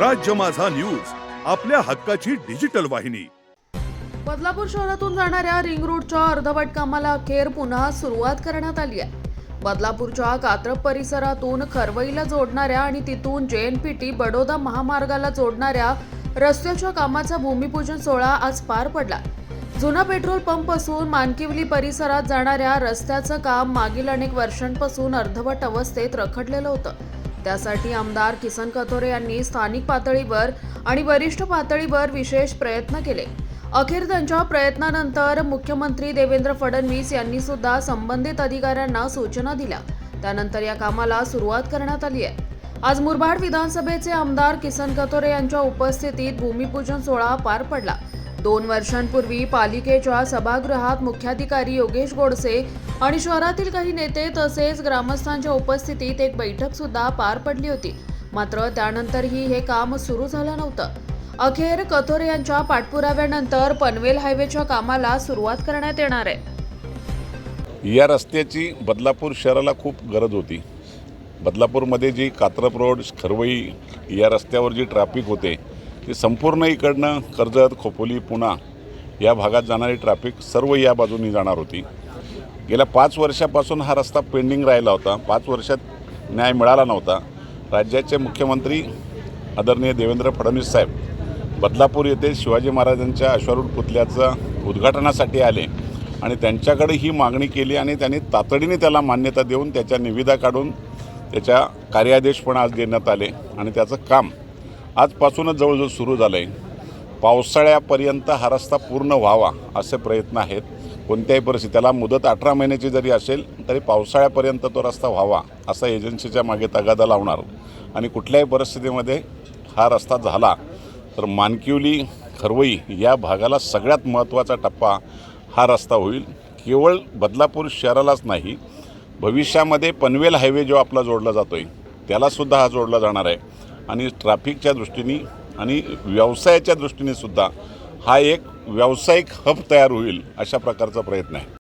राज्य माझा न्यूज आपल्या हक्काची डिजिटल वाहिनी. बदलापूर शहरातून जाणाऱ्या रिंग रोडच्या अर्धवट कामाला अखेर पुन्हा सुरुवात करण्यात आली आहे. बदलापूरच्या कात्रप परिसरातून खरवईला जोडणाऱ्या आणि तिथून J N P T Baroda महामार्गाला जोडणाऱ्या रस्त्याच्या कामाचा भूमिपूजन सोहळा आज पार पडला. जुना पेट्रोल पंप असून मानकिवली परिसरात जाणाऱ्या रस्त्याचं काम मागील अनेक वर्षांपासून अर्धवट अवस्थेत रखडलेलं होतं. त्यासाठी आमदार किसन कथोरे यांनी स्थानिक पातळीवर आणि वरिष्ठ पातळीवर विशेष प्रयत्न केले. अखेर त्यांच्या प्रयत्नानंतर मुख्यमंत्री देवेंद्र फडणवीस यांनी सुद्धा संबंधित अधिकाऱ्यांना सूचना दिल्या. त्यानंतर या कामाला सुरुवात करण्यात आली आहे. आज मुरबाड विधानसभेचे आमदार किसन कथोरे यांच्या उपस्थितीत भूमिपूजन सोहळा पार पडला. दोन वर्षांपूर्वी पालिकेच्या सभागृहात मुख्याधिकारी योगेश गोडसे आणि शहरातील काही नेते तसेच ग्रामस्थांच्या उपस्थितीत एक बैठक सुद्धा पार पडली होती. मात्र त्यानंतरही हे काम सुरू झालं नव्हतं. अखेर कथोरे यांच्या पाठपुराव्यानंतर पनवेल हायवेच्या कामाला सुरुवात करण्यात येणार आहे. या रस्त्याची बदलापूर शहराला खूप गरज होती. बदलापूरमध्ये जी कात्रप रोड खरवई या रस्त्यावर जी ट्रॅफिक होते ती संपूर्ण इकडनं कर्जत खोपोली पुणा या भागात जाणारी ट्रॅफिक सर्व या बाजूनी जाणार होती. गेल्या पाच वर्षापासून हा रस्ता पेंडिंग राहिला होता. पाच वर्षात न्याय मिळाला नव्हता. राज्याचे मुख्यमंत्री आदरणीय देवेंद्र फडणवीस साहेब बदलापूर येथे शिवाजी महाराजांच्या अश्वारूढ पुतल्याचं उद्घाटनासाठी आले आणि त्यांच्याकडे ही मागणी केली आणि त्यांनी तातडीने त्याला मान्यता देऊन त्याच्या निविदा काढून त्याच्या कार्यादेश पण आज देण्यात आले आणि त्याचं काम आजपासूनच जवळजवळ सुरू झालं आहे पावसाळ्यापर्यंत हा रस्ता पूर्ण व्हावा असे प्रयत्न आहेत. कोणत्याही परिस्थिती त्याला मुदत अठरा महिन्याची जरी असेल तरी पावसाळ्यापर्यंत तो रस्ता व्हावा असा एजन्सीच्या मागे तगादा लावणार. आणि कुठल्याही परिस्थितीमध्ये हा रस्ता झाला तर मानकिवली खरवई या भागाला सगळ्यात महत्त्वाचा टप्पा हा रस्ता होईल. केवळ बदलापूर शहरालाच नाही भविष्यामध्ये पनवेल हायवे जो आपला जोडला जातो आहे त्यालासुद्धा हा जोडला जाणार आहे. आणि ट्रॅफिकच्या दृष्टीने आणि व्यवसायाच्या दृष्टीने सुद्धा हा एक व्यावसायिक हब तयार होईल अशा प्रकारचा प्रयत्न आहे.